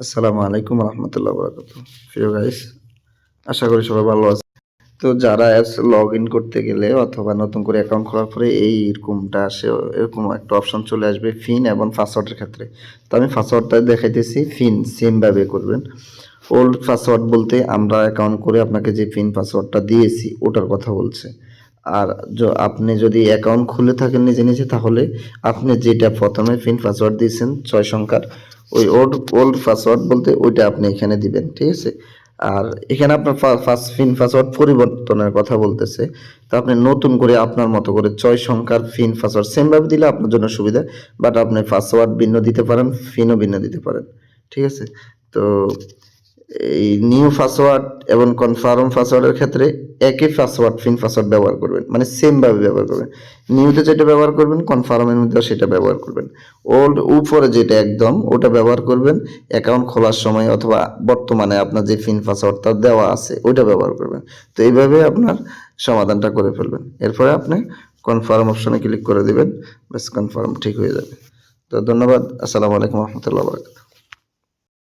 আসসালামু আলাইকুম রহমতুল্লাহ বরকত প্রিয় গাইস আশা করি সবাই ভালো আছে তো যারা অ্যাপস লগ ইন করতে গেলে অথবা নতুন করে অ্যাকাউন্ট খোলার পরে এই এরকমটা আসে, এরকম একটা অপশন চলে আসবে ফিন এবং পাসওয়ার্ডের ক্ষেত্রে। তো আমি পাসওয়ার্ডটা দেখাইতেছি, ফিন সেমভাবে করবেন। ওল্ড পাসওয়ার্ড বলতে আমরা অ্যাকাউন্ট করে আপনাকে যে ফিন পাসওয়ার্ডটা দিয়েছি, ওটার কথা বলছে। আর আপনি যদি অ্যাকাউন্ট খুলে থাকেন নিজে নিজে, তাহলে আপনি যেটা প্রথমে ফিন পাসওয়ার্ড দিয়েছেন, ছয় সংখ্যার, ওই ওল্ড ওল্ড পাসওয়ার্ড বলতে ওইটা আপনি এখানে দিবেন, ঠিক আছে? আর এখানে আপনার ফার্স্ট ফিন পাসওয়ার্ড পরিবর্তনের কথা বলতেছে। তো আপনি নতুন করে আপনার মতো করে ছয় সংখ্যার ফিন পাসওয়ার্ড সেমভাবে দিলে আপনার জন্য সুবিধা বাট আপনি পাসওয়ার্ড ভিন্ন দিতে পারেন ফিনও ভিন্ন দিতে পারেন, ঠিক আছে? তো এই নিউ পাসওয়ার্ড এবং কনফার্ম পাসওয়ার্ডের ক্ষেত্রে একই পাসওয়ার্ড ফিন পাসওয়ার্ড ব্যবহার করবেন। মানে সেম ভাবে ব্যবহার করবেন। নিউতে যেটা ব্যবহার করবেন কনফার্মের মধ্যেও সেটা ব্যবহার করবেন। ওল্ড উপরে যেটা একদম, ওটা ব্যবহার করবেন। অ্যাকাউন্ট খোলার সময় অথবা বর্তমানে আপনার যে ফিন পাসওয়ার্ডটা দেওয়া আছে, ওইটা ব্যবহার করবেন। তো এইভাবে আপনার সমাধানটা করে ফেলবেন। এরপরে আপনি কনফার্ম অপশনে ক্লিক করে দিবেন, ব্যাস কনফার্ম ঠিক হয়ে যাবে। তো ধন্যবাদ। আসসালামু আলাইকুম রহমতুল্লাহ